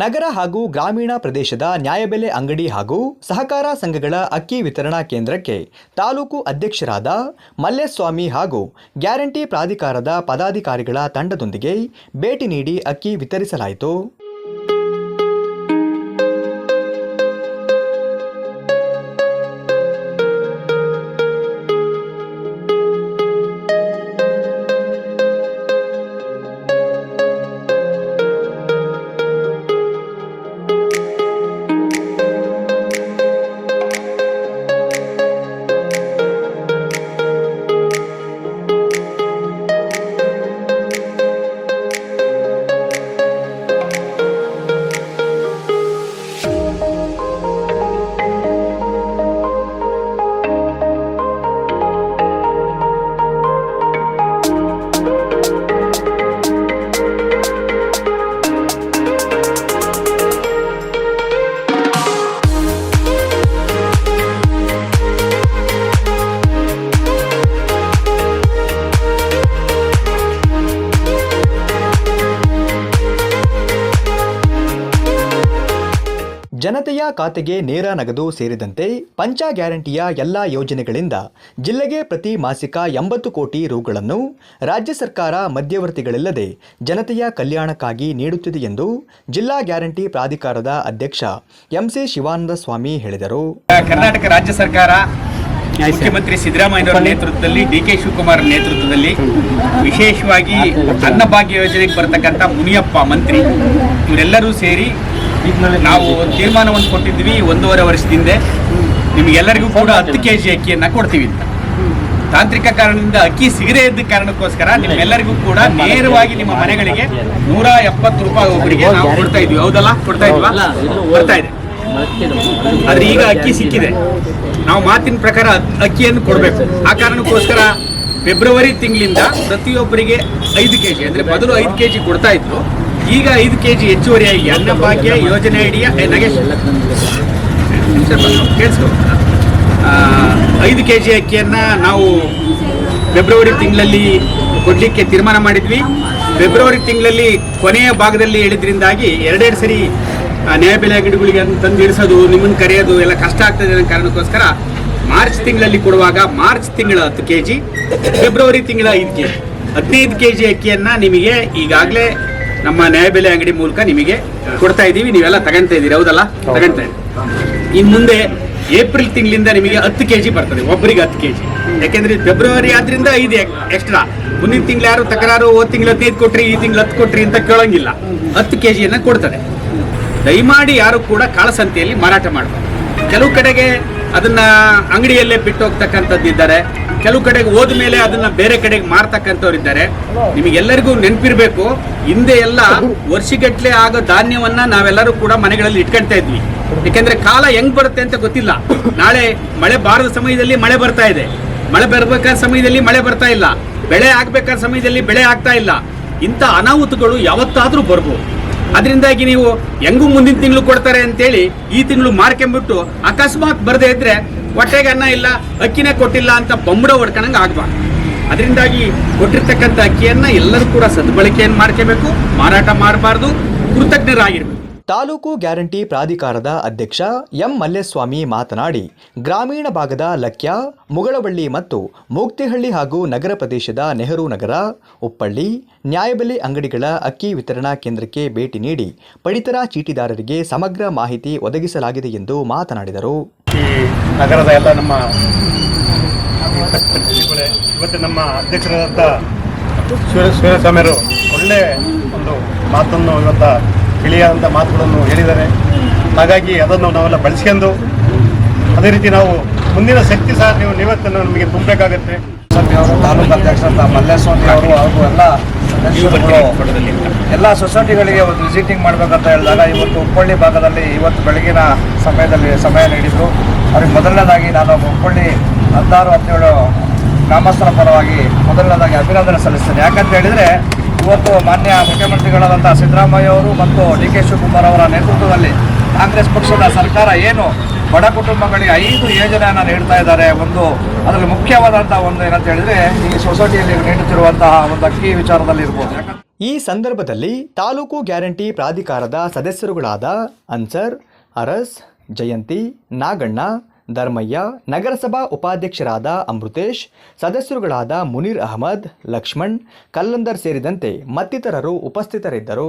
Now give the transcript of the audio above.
ನಗರ ಹಾಗೂ ಗ್ರಾಮೀಣ ಪ್ರದೇಶದ ನ್ಯಾಯಬೆಲೆ ಅಂಗಡಿ ಹಾಗೂ ಸಹಕಾರ ಸಂಘಗಳ ಅಕ್ಕಿ ವಿತರಣಾ ಕೇಂದ್ರಕ್ಕೆ ತಾಲೂಕು ಅಧ್ಯಕ್ಷರಾದ ಮಲ್ಲೇಸ್ವಾಮಿ ಹಾಗೂ ಗ್ಯಾರಂಟಿ ಪ್ರಾಧಿಕಾರದ ಪದಾಧಿಕಾರಿಗಳ ತಂಡದೊಂದಿಗೆ ಭೇಟಿ ನೀಡಿ ಅಕ್ಕಿ ವಿತರಿಸಲಾಯಿತು. ಜನತೆಯ ಖಾತೆಗೆ ನೇರ ನಗದು ಸೇರಿದಂತೆ ಪಂಚ ಗ್ಯಾರಂಟಿಯ ಎಲ್ಲ ಯೋಜನೆಗಳಿಂದ ಜಿಲ್ಲೆಗೆ ಪ್ರತಿ ಮಾಸಿಕ ಎಂಬತ್ತು ಕೋಟಿ ರೂಗಳನ್ನು ರಾಜ್ಯ ಸರ್ಕಾರ ಮಧ್ಯವರ್ತಿಗಳಿಲ್ಲದೆ ಜನತೆಯ ಕಲ್ಯಾಣಕ್ಕಾಗಿ ನೀಡುತ್ತಿದೆ ಎಂದು ಜಿಲ್ಲಾ ಗ್ಯಾರಂಟಿ ಪ್ರಾಧಿಕಾರದ ಅಧ್ಯಕ್ಷ ಎಂಸಿ ಶಿವಾನಂದ ಸ್ವಾಮಿ ಹೇಳಿದರು. ಕರ್ನಾಟಕ ರಾಜ್ಯ ಸರ್ಕಾರ ಮುಖ್ಯಮಂತ್ರಿ ಸಿದ್ದರಾಮಯ್ಯನವರ ನೇತೃತ್ವದಲ್ಲಿ ಡಿ ಕೆ ಶಿವಕುಮಾರ್ ನೇತೃತ್ವದಲ್ಲಿ ವಿಶೇಷವಾಗಿ ಅನ್ನಭಾಗ್ಯ ಯೋಜನೆಗೆ ಬರತಕ್ಕಂಥ ಮುನಿಯಪ್ಪ ಮಂತ್ರಿ ಇವರೆಲ್ಲರೂ ಸೇರಿ ನಾವು ಒಂದು ತೀರ್ಮಾನವನ್ನು ಕೊಟ್ಟಿದ್ವಿ ಒಂದೂವರೆ ವರ್ಷದಿಂದ. ನಿಮಗೆಲ್ಲರಿಗೂ ಕೂಡ ಹತ್ತು ಕೆ ಜಿ ಅಕ್ಕಿಯನ್ನು ಕೊಡ್ತೀವಿ ಅಂತ. ತಾಂತ್ರಿಕ ಕಾರಣದಿಂದ ಅಕ್ಕಿ ಸಿಗದೇ ಇದ್ದ ಕಾರಣಕ್ಕೋಸ್ಕರ ನಿಮ್ಮೆಲ್ಲರಿಗೂ ಕೂಡ ನೇರವಾಗಿ ನಿಮ್ಮ ಮನೆಗಳಿಗೆ ನೂರ ಎಪ್ಪತ್ತು ರೂಪಾಯಿ ಒಬ್ಬರಿಗೆ ನಾವು ಕೊಡ್ತಾ ಇದ್ವಿ. ಹೌದಲ್ಲ? ಕೊಡ್ತಾ ಇದ್ವಾ? ಬರ್ತಾ ಇದೆ. ಆದ್ರೆ ಈಗ ಅಕ್ಕಿ ಸಿಕ್ಕಿದೆ. ನಾವು ಮಾತಿನ ಪ್ರಕಾರ ಅಕ್ಕಿಯನ್ನು ಕೊಡಬೇಕು. ಆ ಕಾರಣಕ್ಕೋಸ್ಕರ ಫೆಬ್ರವರಿ ತಿಂಗಳಿಂದ ಪ್ರತಿಯೊಬ್ಬರಿಗೆ ಐದು ಕೆಜಿ ಅಂದ್ರೆ ಮೊದಲು ಐದು ಕೆಜಿ ಕೊಡ್ತಾ ಇದ್ರು. ಈಗ ಐದು ಕೆಜಿ ಹೆಚ್ಚುವರಿಯಾಗಿ ಅನ್ನಭಾಗ್ಯ ಯೋಜನೆ ಅಡಿಯ ನಗೇಶ್ ಕೇಳಿಸ್ಕೊ. ಐದು ಕೆ ಜಿ ಅಕ್ಕಿಯನ್ನು ನಾವು ಫೆಬ್ರವರಿ ತಿಂಗಳಲ್ಲಿ ಕೊಡಲಿಕ್ಕೆ ತೀರ್ಮಾನ ಮಾಡಿದ್ವಿ ಫೆಬ್ರವರಿ ತಿಂಗಳಲ್ಲಿ ಕೊನೆಯ ಭಾಗದಲ್ಲಿ ಹೇಳಿದ್ರಿಂದಾಗಿ ಎರಡೆರಡು ಸರಿ ನ್ಯಾಯಬೆಲೆ ಅಂಗಡಿಗಳಿಗೆ ಅದನ್ನ ತಂದು ಇರಿಸೋದು ನಿಮ್ಮನ್ನು ಕರೆಯೋದು ಎಲ್ಲ ಕಷ್ಟ ಆಗ್ತದೆ ಅನ್ನೋ ಕಾರಣಕ್ಕೋಸ್ಕರ ಮಾರ್ಚ್ ತಿಂಗಳಲ್ಲಿ ಕೊಡುವಾಗ ಮಾರ್ಚ್ ತಿಂಗಳ ಹತ್ತು ಕೆ ಜಿ ಫೆಬ್ರವರಿ ತಿಂಗಳ ಐದು ಕೆ ಜಿ ಹದಿನೈದು ಕೆ ಜಿ ಅಕ್ಕಿಯನ್ನು ನಿಮಗೆ ಈಗಾಗಲೇ ನಮ್ಮ ನ್ಯಾಯಬೆಲೆ ಅಂಗಡಿ ಮೂಲಕ ನಿಮಗೆ ಕೊಡ್ತಾ ಇದ್ದೀವಿ. ನೀವೆಲ್ಲ ತಗೊಂತಾ ಇದ್ದೀರಿ, ಹೌದಲ್ಲ? ತಗೊಂತಾ ಇದ್ದೀವಿ ಇನ್ನು ಮುಂದೆ ಏಪ್ರಿಲ್ ತಿಂಗಳಿಂದ ನಿಮಗೆ ಹತ್ತು ಕೆ ಜಿ ಬರ್ತದೆ ಒಬ್ಬರಿಗೆ ಹತ್ತು ಕೆ ಜಿ ಯಾಕೆಂದ್ರೆ ಫೆಬ್ರವರಿ ಆದ್ರಿಂದ ಐದು ಎಕ್ಸ್ಟ್ರಾ. ಮುಂದಿನ ತಿಂಗಳು ಯಾರು ತಕರಾರು, ಹೋದ ತಿಂಗಳು ಹದಿನೈದು ಕೊಟ್ರಿ, ಈ ತಿಂಗಳು ಹತ್ತು ಕೊಟ್ರಿ ಅಂತ ಕೇಳೋಂಗಿಲ್ಲ. ಹತ್ತು ಕೆ ಜಿಯನ್ನು ಕೊಡ್ತದೆ. ದಯಮಾಡಿ ಯಾರು ಕೂಡ ಕಾಳಸಂತೆಯಲ್ಲಿ ಮಾರಾಟ ಮಾಡಬಾರ್ದು. ಕೆಲವು ಕಡೆಗೆ ಅದನ್ನ ಅಂಗಡಿಯಲ್ಲೇ ಬಿಟ್ಟು ಹೋಗ್ತಕ್ಕಂಥದ್ದು ಇದ್ದಾರೆ. ಕೆಲವು ಕಡೆಗೆ ಹೋದ ಮೇಲೆ ಅದನ್ನ ಬೇರೆ ಕಡೆಗೆ ಮಾರ್ತಕ್ಕಂಥವ್ರು ಇದ್ದಾರೆ. ನಿಮಗೆಲ್ಲರಿಗೂ ನೆನಪಿರ್ಬೇಕು, ಹಿಂದೆ ಎಲ್ಲ ವರ್ಷಗಟ್ಟಲೆ ಆಗೋ ಧಾನ್ಯವನ್ನ ನಾವೆಲ್ಲರೂ ಕೂಡ ಮನೆಗಳಲ್ಲಿ ಇಟ್ಕೊಳ್ತಾ ಇದ್ವಿ. ಯಾಕೆಂದ್ರೆ ಕಾಲ ಹೆಂಗ್ ಬರುತ್ತೆ ಅಂತ ಗೊತ್ತಿಲ್ಲ. ನಾಳೆ ಮಳೆ ಬಾರದ ಸಮಯದಲ್ಲಿ ಮಳೆ ಬರ್ತಾ ಇದೆ. ಮಳೆ ಬರ್ಬೇಕಾದ ಸಮಯದಲ್ಲಿ ಮಳೆ ಬರ್ತಾ ಇಲ್ಲ. ಬೆಳೆ ಆಗ್ಬೇಕಾದ ಸಮಯದಲ್ಲಿ ಬೆಳೆ ಆಗ್ತಾ ಇಲ್ಲ. ಇಂಥ ಅನಾಹುತಗಳು ಯಾವತ್ತಾದ್ರೂ ಬರ್ಬೋದು. ಅದರಿಂದಾಗಿ ನೀವು ಹೆಂಗೂ ಮುಂದಿನ ತಿಂಗಳು ಕೊಡ್ತಾರೆ ಅಂತೇಳಿ ಈ ತಿಂಗಳು ಮಾರ್ಕೆಂಬಿಟ್ಟು ಅಕಸ್ಮಾತ್ ಬರದೇ ಇದ್ರೆ ಹೊಟ್ಟೆಗೆ ಅನ್ನ ಇಲ್ಲ, ಅಕ್ಕಿನೇ ಕೊಟ್ಟಿಲ್ಲ ಅಂತ ಬೊಂಬಡ ಹೊಡ್ಕೊಂಡಂಗೆ ಆಗ್ಬಾರ್ದು. ಅದರಿಂದಾಗಿ ಕೊಟ್ಟಿರ್ತಕ್ಕಂಥ ಅಕ್ಕಿಯನ್ನು ಎಲ್ಲರೂ ಕೂಡ ಸದ್ಬಳಕೆಯನ್ನು ಮಾಡ್ಕೋಬೇಕು, ಮಾರಾಟ ಮಾಡಬಾರ್ದು, ಕೃತಜ್ಞರಾಗಿರ್ಬೇಕು. ತಾಲೂಕು ಗ್ಯಾರಂಟಿ ಪ್ರಾಧಿಕಾರದ ಅಧ್ಯಕ್ಷ ಎಂ ಮಲ್ಲೇಸ್ವಾಮಿ ಮಾತನಾಡಿ, ಗ್ರಾಮೀಣ ಭಾಗದ ಲಕ್ಯ, ಮುಗಳವಳ್ಳಿ ಮತ್ತು ಮುಕ್ತಿಹಳ್ಳಿ ಹಾಗೂ ನಗರ ಪ್ರದೇಶದ ನೆಹರು ನಗರ, ಉಪ್ಪಳ್ಳಿ, ನ್ಯಾಯಬೆಲೆ ಅಂಗಡಿಗಳ ಅಕ್ಕಿ ವಿತರಣಾ ಕೇಂದ್ರಕ್ಕೆ ಭೇಟಿ ನೀಡಿ ಪಡಿತರ ಚೀಟಿದಾರರಿಗೆ ಸಮಗ್ರ ಮಾಹಿತಿ ಒದಗಿಸಲಾಗಿದೆ ಎಂದು ಮಾತನಾಡಿದರು. ನಗರದ ಎಲ್ಲ ನಮ್ಮ ನಮ್ಮ ಅಧ್ಯಕ್ಷರಾದಂಥ ಒಳ್ಳೆ ಒಂದು ಮಾತನ್ನು ಇವತ್ತ ತಿಳಿಯಾದಂಥ ಮಾತುಗಳನ್ನು ಹೇಳಿದ್ದಾರೆ. ಹಾಗಾಗಿ ಅದನ್ನು ನಾವೆಲ್ಲ ಬಳಸ್ಕೊಂಡು ಅದೇ ರೀತಿ ನಾವು ಮುಂದಿನ ಶಕ್ತಿ ಸಹ ನೀವು ನಿವತ್ತನ್ನು ನಮಗೆ ತುಂಬಬೇಕಾಗತ್ತೆ. ಅವರು ತಾಲೂಕು ಅಧ್ಯಕ್ಷರಂತ ಮಲ್ಲೇಸ್ವಾಮಿ ಅವರು ಹಾಗೂ ಎಲ್ಲ ಎಲ್ಲ ಸೊಸೈಟಿಗಳಿಗೆ ಒಂದು ವಿಸಿಟಿಂಗ್ ಮಾಡಬೇಕಂತ ಹೇಳಿದಾಗ ಇವತ್ತು ಹುಬ್ಬಳ್ಳಿ ಭಾಗದಲ್ಲಿ ಇವತ್ತು ಬೆಳಗಿನ ಸಮಯದಲ್ಲಿ ಸಮಯ ನೀಡಿದ್ರು. ಅವ್ರಿಗೆ ಮೊದಲನೇದಾಗಿ ನಾನು ಹುಬ್ಬಳ್ಳಿ ಹದಿನಾರು ಹದಿನೇಳು ಗ್ರಾಮಸ್ಥರ ಪರವಾಗಿ ಮೊದಲನೇದಾಗಿ ಅಭಿನಂದನೆ ಸಲ್ಲಿಸ್ತೇನೆ. ಯಾಕಂತ ಹೇಳಿದರೆ ಇವತ್ತು ಮಾನ್ಯ ಮುಖ್ಯಮಂತ್ರಿಗಳಾದಂಥ ಸಿದ್ದರಾಮಯ್ಯ ಅವರು ಮತ್ತು ಡಿ ಕೆ ಶಿವಕುಮಾರ್ ಅವರ ನೇತೃತ್ವದಲ್ಲಿ ಕಾಂಗ್ರೆಸ್ ಪಕ್ಷದ ಸರ್ಕಾರ ಏನು ಬಡ ಕುಟುಂಬಗಳಿಗೆ ಐದು ಯೋಜನೆಯನ್ನು ನೀಡ್ತಾ ಇದ್ದಾರೆ, ಒಂದು ಅದರಲ್ಲಿ ಮುಖ್ಯವಾದಂಥ ಒಂದು ಏನಂತ ಹೇಳಿದ್ರೆ ಈ ಸೊಸೈಟಿಯಲ್ಲಿ ನೀಡುತ್ತಿರುವಂತಹ ಒಂದು ಅಕ್ಕಿ ವಿಚಾರದಲ್ಲಿ ಇರ್ಬೋದು. ಈ ಸಂದರ್ಭದಲ್ಲಿ ತಾಲೂಕು ಗ್ಯಾರಂಟಿ ಪ್ರಾಧಿಕಾರದ ಸದಸ್ಯರುಗಳಾದ ಅನ್ಸರ್, ಅರಸ್, ಜಯಂತಿ, ನಾಗಣ್ಣ ಧರ್ಮಯ್ಯ ನಗರಸಭಾ ಉಪಾಧ್ಯಕ್ಷರಾದ ಅಮೃತೇಶ್ ಸದಸ್ಯರುಗಳಾದ ಮುನೀರ್ ಅಹಮದ್ ಲಕ್ಷ್ಮಣ್ ಕಲ್ಲಂದರ್ ಸೇರಿದಂತೆ ಮತ್ತಿತರರು ಉಪಸ್ಥಿತರಿದ್ದರು.